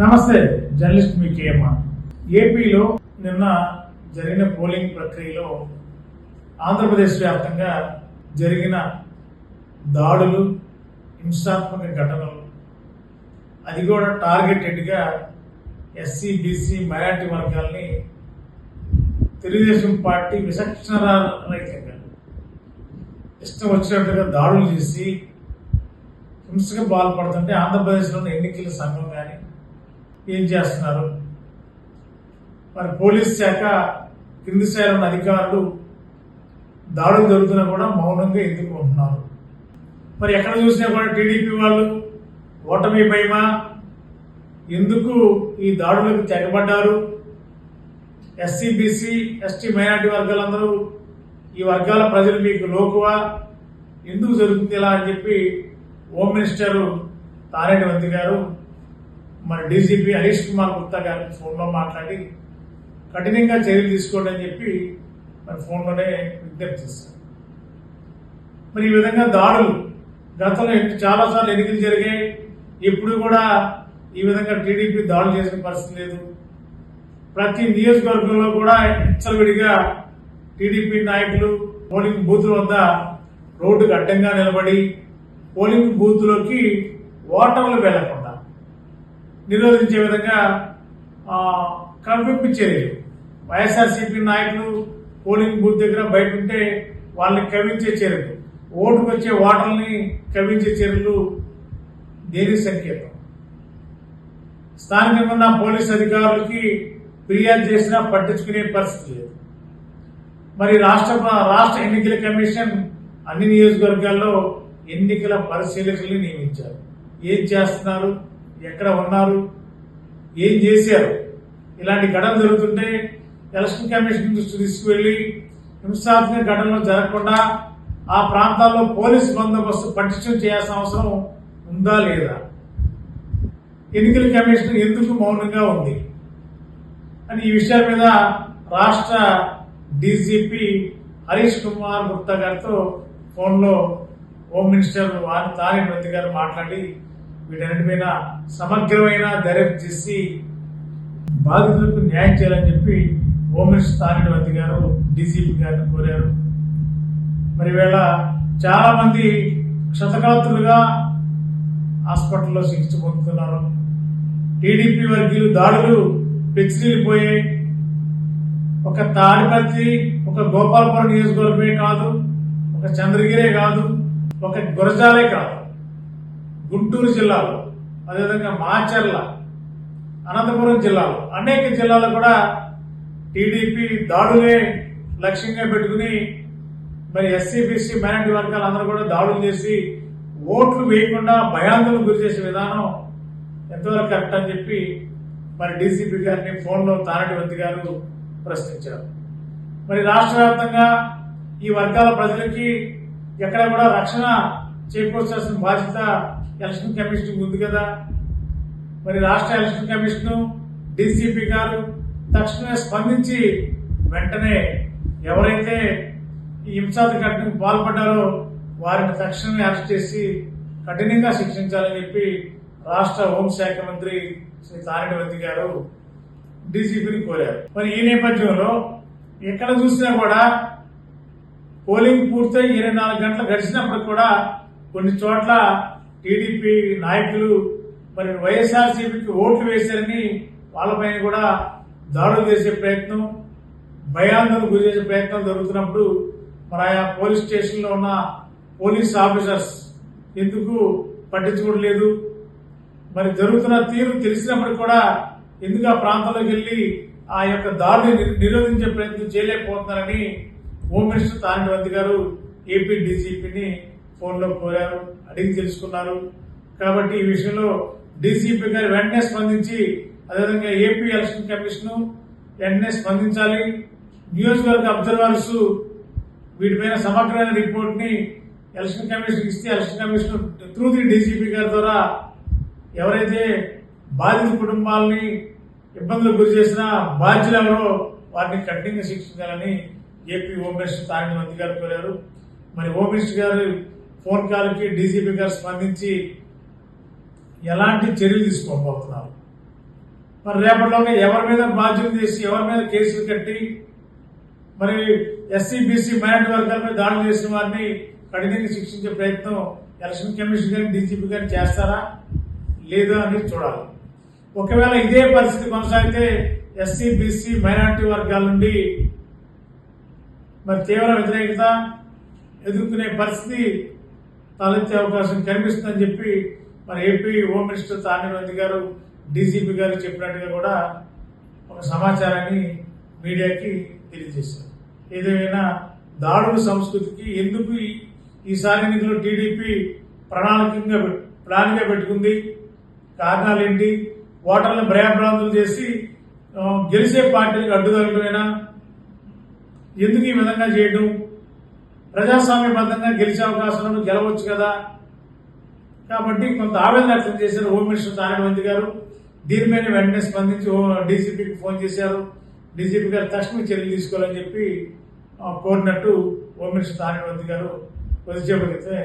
నమస్తే జర్నలిస్ట్ మీ కేఎంఆర్ ఏపీలో నిన్న జరిగిన పోలింగ్ ప్రక్రియలో ఆంధ్రప్రదేశ్ వ్యాప్తంగా జరిగిన దాడులు హింసాత్మక ఘటనలు. అది కూడా టార్గెటెడ్గా ఎస్సీ బీసీ మైనార్టీ వర్గాల్ని తెలుగుదేశం పార్టీ విచక్షణరహితంగా ఇష్టం వచ్చినట్టుగా దాడులు చేసి హింసకు పాల్పడుతుంటే ఆంధ్రప్రదేశ్లోని ఎన్నికల సంఘం కానీ ఏం చేస్తున్నారు? మరి పోలీస్ శాఖ కింది స్థాయిలో ఉన్న అధికారులు దాడులు జరుగుతున్నా కూడా మౌనంగా ఎందుకు ఉంటున్నారు? మరి ఎక్కడ చూసినా కూడా టీడీపీ వాళ్ళు ఓటమి భయమా? ఎందుకు ఈ దాడులకు తెగబడ్డారు? ఎస్సీ బీసీ ఎస్టీ మైనార్టీ వర్గాలందరూ ఈ వర్గాల ప్రజలు మీకు లోకువా? ఎందుకు జరుగుతుంది ఇలా అని చెప్పి హోమ్ మినిస్టర్ తారేటి వంతి గారు మన డీజీపీ హరీష్ కుమార్ గుప్తా గారు ఫోన్లో మాట్లాడి కఠినంగా చర్యలు తీసుకోండి అని చెప్పి మరి ఫోన్లోనే విజ్ఞప్తి చేశారు. మరి ఈ విధంగా దాడులు గతంలో చాలాసార్లు ఎన్నికలు జరిగాయి. ఎప్పుడు కూడా ఈ విధంగా టీడీపీ దాడులు చేసిన పరిస్థితి లేదు. ప్రతి నియోజకవర్గంలో కూడా విడిగా టీడీపీ నాయకులు పోలింగ్ బూతుల వద్ద రోడ్డుకు అడ్డంగా నిలబడి పోలింగ్ బూత్లోకి ఓటర్లు వెళ్ళకుండా నిరోధించే విధంగా ఆ, చర్యలు వైఎస్ఆర్సీపీ నాయకులు పోలింగ్ బూత్ దగ్గర బయట ఉంటే వాళ్ళని కవించే చర్యలు ఓటుకు వచ్చే ఓటర్ని కవించే చర్యలు దేని సంకేతం? స్థానికంగా ఉన్న పోలీస్ అధికారులకి ఫిర్యాదు చేసినా పట్టించుకునే పరిస్థితి లేదు. మరి రాష్ట్ర రాష్ట్ర ఎన్నికల కమిషన్ అన్ని నియోజకవర్గాల్లో ఎన్నికల పరిశీలకుల్ని నియమించారు. ఏం చేస్తున్నారు? ఎక్కడ ఉన్నారు? ఏం చేశారు? ఇలాంటి ఘటనలు జరుగుతుంటే ఎలక్షన్ కమిషన్ దృష్టి తీసుకువెళ్ళి హింసాత్మక ఘటనలు జరగకుండా ఆ ప్రాంతాల్లో పోలీసు బందోబస్తు పటిష్టం చేయాల్సిన అవసరం ఉందా లేదా? ఎన్నికల కమిషన్ ఎందుకు మౌనంగా ఉంది? అని ఈ విషయాల మీద రాష్ట్ర డీజీపీ హరీష్ కుమార్ గుప్తా గారితో ఫోన్లో హోమ్ మినిస్టర్ వారి తానే గారు మాట్లాడి వీటన్నిటి మీద సమగ్రమైన దర్యాప్తు చేసి బాధితులకు న్యాయం చేయాలని చెప్పి హోమ్ మినిస్టర్ తానేటి గారు డీజీపీ గారిని కోరారు. మరి వేళ చాలామంది క్షతగాత్రులుగా హాస్పిటల్లో చికిత్స పొందుతున్నారు. టీడీపీ వర్గీయులు దాడులు పెచ్చిపోయాయి ఒక తాడిపత్రి ఒక గోపాలపురం నియోజకవర్గమే కాదు ఒక చంద్రగిరే కాదు ఒక గురజాలే కాదు. గుంటూరు జిల్లాలో అదేవిధంగా మాచర్ల అనంతపురం జిల్లాలో అనేక జిల్లాల్లో కూడా టీడీపీ దాడులే లక్ష్యంగా పెట్టుకుని మరి ఎస్సీ బీసీ మైనార్టీ వర్గాలు అందరూ కూడా దాడులు చేసి ఓట్లు వేయకుండా భయాందోళన గురి చేసే విధానం ఎంతవరకు కరెక్ట్ అని చెప్పి మరి డీసీపీ గారిని ఫోన్లో తారటి వంతి గారు ప్రశ్నించారు. మరి రాష్ట్ర వ్యాప్తంగా ఈ వర్గాల ప్రజలకి ఎక్కడ కూడా రక్షణ చేకూర్చాల్సిన బాధ్యత ఎలక్షన్ కమిషన్ ఉంది కదా. మరి రాష్ట్ర ఎలక్షన్ కమిషన్ డీసీపీ గారు తక్షణమే స్పందించి వెంటనే ఎవరైతే ఈ హింసాత్మక ఘటనకు పాల్పడ్డారో వారిని తక్షణమే అరెస్ట్ చేసి కఠినంగా శిక్షించాలని చెప్పి రాష్ట్ర హోంశాఖ మంత్రి శ్రీ తారెడ్డి గారు డీజీపీని కోరారు. మరి ఈ నేపథ్యంలో ఎక్కడ చూసినా కూడా పోలింగ్ పూర్తయి ఇరవై నాలుగు గంటలు గడిచినప్పుడు కూడా కొన్ని చోట్ల టీడీపీ నాయకులు మరి వైఎస్ఆర్సీపీకి ఓట్లు వేశారని వాళ్ళపైన కూడా దాడులు చేసే ప్రయత్నం భయాందోళన గురి చేసే ప్రయత్నం జరుగుతున్నప్పుడు మరి ఆయా పోలీస్ స్టేషన్లో ఉన్న పోలీస్ ఆఫీసర్స్ ఎందుకు పట్టించుకోవట్లేదు? మరి జరుగుతున్న తీరు తెలిసినప్పుడు కూడా ఎందుకు ఆ ప్రాంతంలోకి వెళ్ళి ఆ యొక్క దాడిని నిరోధించే ప్రయత్నం చేయలేకపోతున్నారని హోమ్ మినిస్టర్ తానివంతి గారు ఏపీ డీజీపీని ఫోన్లో కోరారు. అడిగి తెలుసుకున్నారు. కాబట్టి ఈ విషయంలో డీజీపీ గారు వెంటనే స్పందించి అదేవిధంగా ఏపీ ఎలక్షన్ కమిషన్ వెంటనే స్పందించాలి. నియోజకవర్గ అబ్జర్వర్స్ వీటిపైన సమగ్రమైన రిపోర్ట్ని ఎలక్షన్ కమిషన్ ఇస్తే election commission through the DGP గారి ద్వారా ఎవరైతే బాధిత కుటుంబాలని ఇబ్బందులకు గురి చేసిన బాధ్యులెవరో వారిని కఠినంగా శిక్షించాలని ఏపీ హోమ్ మినిస్టర్ తారిణి మంత్రి గారు కోరారు. మరి హోమ్ మినిస్టర్ గారు ఫోన్ కాల్కి డీజీపీ గారు స్పందించి ఎలాంటి చర్యలు తీసుకోబోతున్నారు? మరి రేపటిలోగా ఎవరి మీద బాధ్యత చేసి ఎవరి మీద కేసులు కట్టి మరి ఎస్సీ బీసీ మైనార్టీ వర్గాలపై దాడులు చేసిన వారిని కఠినంగా శిక్షించే ప్రయత్నం ఎలక్షన్ కమిషన్ కానీ డీజీపీ కానీ చేస్తారా? లేదా అని చూడాలి. ఒకవేళ ఇదే పరిస్థితి కొనసాగితే ఎస్సీ బీసీ మైనార్టీ వర్గాల నుండి మరి తీవ్ర వ్యతిరేకత ఎదుర్కొనే పరిస్థితి తలెత్తే అవకాశం కనిపిస్తుందని చెప్పి మరి ఏపీ హోమ్ మినిస్టర్ తానేవంతి గారు డీజీపీ గారు చెప్పినట్టుగా కూడా ఒక సమాచారాన్ని మీడియాకి తెలియజేశారు. ఏదేమైనా దాడుల సంస్కృతికి ఎందుకు ఈ- ఈసారి ఎన్నికలు టీడీపీ ప్రణాళికంగా ప్లాన్గా పెట్టుకుంది? కారణాలు ఏంటి? ఓటర్లను భయాభ్రాంతులు చేసి గెలిచే పార్టీలకు అడ్డుదలటమేనా ఎందుకు ఈ విధంగా చేయడం ప్రజాస్వామ్యబద్ధంగా గెలిచే అవకాశాలను గెలవచ్చు కదా. కాబట్టి కొంత ఆవేదన వ్యక్తం చేశారు హోమ్ మినిస్టర్ తానేవంతి గారు. దీని మీద వెంటనే స్పందించి డీజీపీకి ఫోన్ చేశారు. డీజీపీ గారు తక్షణమే చర్యలు తీసుకోవాలని చెప్పి కోరినట్టు హోమ్ మినిస్టర్ తానేవంతి గారు కొద్దిసేపటి క్రితమే